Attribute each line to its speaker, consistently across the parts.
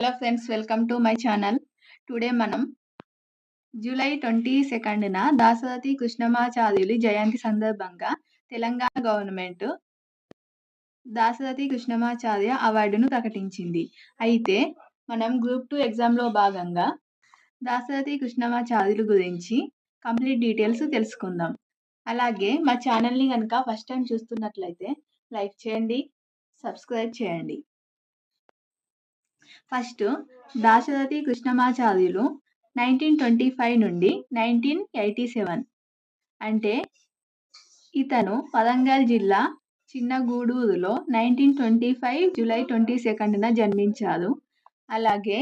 Speaker 1: Hello friends welcome to my channel today మనం July twenty సెకండ్న దాసరథి కృష్ణమాచార్యులు జయంతి సందర్భంగా తెలంగాణ గవర్నమెంట్ దాసరథి కృష్ణమాచార్య అవార్డును ప్రకటించింది. అయితే మనం గ్రూప్ టూ ఎగ్జామ్లో భాగంగా దాసరథి కృష్ణమాచార్యులు గురించి కంప్లీట్ డీటెయిల్స్ తెలుసుకుందాం. అలాగే మా ఛానల్ని కనుక ఫస్ట్ టైం చూస్తున్నట్లయితే లైక్ చేయండి సబ్స్క్రైబ్ చేయండి. First Dasarathi Krishnamacharyulu nineteen twenty five నుండి నైన్టీన్ ఎయిటీ సెవెన్ అంటే ఇతను వరంగల్ జిల్లా చిన్నగూడూరులో nineteen twenty five July twenty సెకండ్న జన్మించారు అలాగే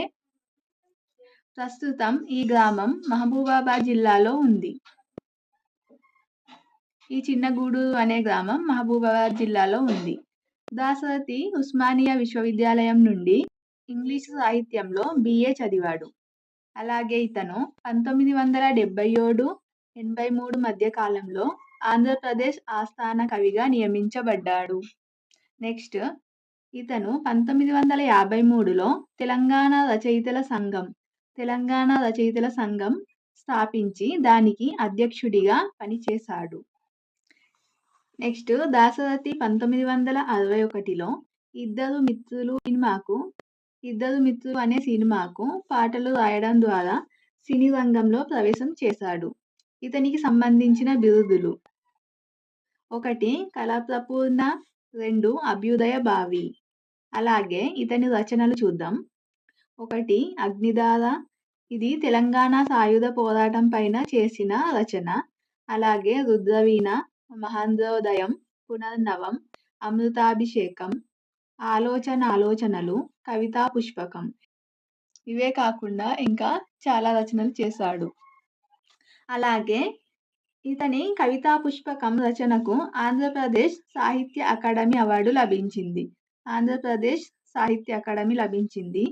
Speaker 1: ప్రస్తుతం ఈ గ్రామం మహబూబాబాద్ జిల్లాలో ఉంది. ఈ చిన్నగూడూరు అనే గ్రామం మహబూబాబాద్ జిల్లాలో ఉంది. దాసరథి ఉస్మానియా విశ్వవిద్యాలయం నుండి ఇంగ్లీష్ సాహిత్యంలో బిఏ చదివాడు. అలాగే ఇతను పంతొమ్మిది వందల డెబ్బై ఏడు ఎనభై మూడు మధ్య కాలంలో ఆంధ్రప్రదేశ్ ఆస్థాన కవిగా నియమించబడ్డాడు. నెక్స్ట్ ఇతను పంతొమ్మిది వందల యాభై మూడులో తెలంగాణ రచయితల సంఘం తెలంగాణ రచయితల సంఘం స్థాపించి దానికి అధ్యక్షుడిగా పనిచేశాడు. నెక్స్ట్ దాసరథి పంతొమ్మిది వందల అరవై ఒకటిలో ఇద్దరు మిత్రులు సినిమాకు ఇద్దరు మిత్రులు అనే సినిమాకు పాటలు రాయడం ద్వారా సినీ రంగంలో ప్రవేశం చేశాడు. ఇతనికి సంబంధించిన బిరుదులు. ఒకటి కళాప్రపూర్ణ రెండు అభ్యుదయ భావి అలాగే ఇతని రచనలు చూద్దాం. ఒకటి అగ్నిదార ఇది తెలంగాణ సాయుధ పోరాటం పైన చేసిన రచన. అలాగే రుద్రవీణ మహేంద్రోదయం పునర్నవం అమృతాభిషేకం ఆలోచన ఆలోచనలు కవితా పుష్పకం. ఇవే కాకుండా ఇంకా చాలా రచనలు చేశాడు. అలాగే ఇతని కవితా పుష్పకం రచనకు ఆంధ్రప్రదేశ్ సాహిత్య అకాడమీ అవార్డు లభించింది. ఆంధ్రప్రదేశ్ సాహిత్య అకాడమీ లభించింది.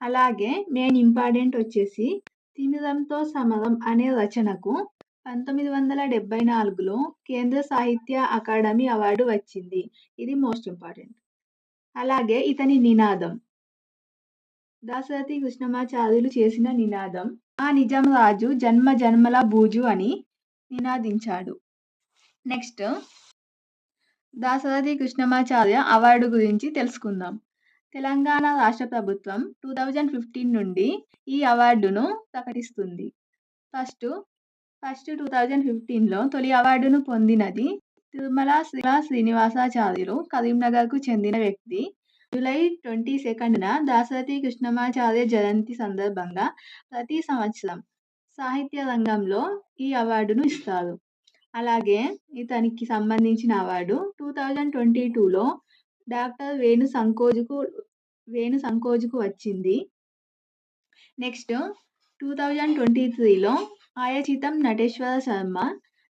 Speaker 1: అలాగే మెయిన్ ఇంపార్టెంట్ వచ్చేసి తిమిరంతో సమరం అనే రచనకు పంతొమ్మిది వందల డెబ్బై నాలుగులో కేంద్ర సాహిత్య అకాడమీ అవార్డు వచ్చింది. ఇది మోస్ట్ ఇంపార్టెంట్. అలాగే ఇతని నినాదం. దాశరథి కృష్ణమాచార్యులు చేసిన నినాదం ఆ నిజాం రాజు జన్మ జన్మల బూజు అని నినాదించాడు. నెక్స్ట్ దాశరథి కృష్ణమాచార్య అవార్డు గురించి తెలుసుకుందాం. తెలంగాణ రాష్ట్ర ప్రభుత్వం టూ థౌజండ్ ఫిఫ్టీన్ నుండి ఈ అవార్డును ప్రకటిస్తుంది. ఫస్ట్ ఫస్ట్ టూ థౌజండ్ ఫిఫ్టీన్లో తొలి అవార్డును పొందినది తిరుమల శ్రీలా శ్రీనివాసాచార్యులు కరీంనగర్కు చెందిన వ్యక్తి. జూలై ట్వంటీ సెకండ్న దాసరథి కృష్ణమాచార్య జయంతి సందర్భంగా ప్రతి సంవత్సరం సాహిత్య రంగంలో ఈ అవార్డును ఇస్తారు. అలాగే ఇతనికి సంబంధించిన అవార్డు టూ థౌజండ్ ట్వంటీ టూలో డాక్టర్ వేణు సంకోజుకు వేణు సంకోజుకు వచ్చింది. నెక్స్ట్ టూ థౌజండ్ ట్వంటీ త్రీలో Ayachitam Nateshwara Sharma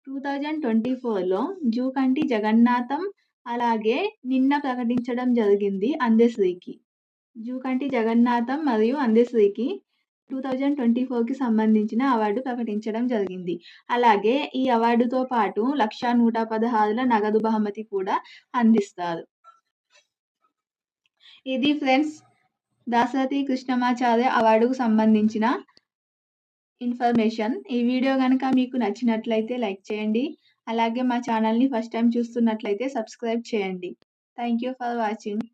Speaker 1: two thousand twenty ఫోర్లో జూకంటి జగన్నాథం అలాగే నిన్న ప్రకటించడం జరిగింది అందశ్రీకి జూకంటి జగన్నాథం మరియు అందశ్రీకి టూ థౌజండ్ ట్వంటీ ఫోర్కి సంబంధించిన అవార్డు ప్రకటించడం జరిగింది. అలాగే ఈ అవార్డుతో పాటు లక్ష నూట పదహారుల నగదు బహుమతి కూడా అందిస్తారు. ఇది ఫ్రెండ్స్ దాసరథి కృష్ణమాచార్య అవార్డుకు సంబంధించిన ఇన్ఫర్మేషన్. ఈ వీడియో కనుక మీకు నచ్చినట్లయితే లైక్ చేయండి. అలాగే మా ఛానల్ని ఫస్ట్ టైం చూస్తున్నట్లయితే సబ్స్క్రైబ్ చేయండి. Thank you for watching.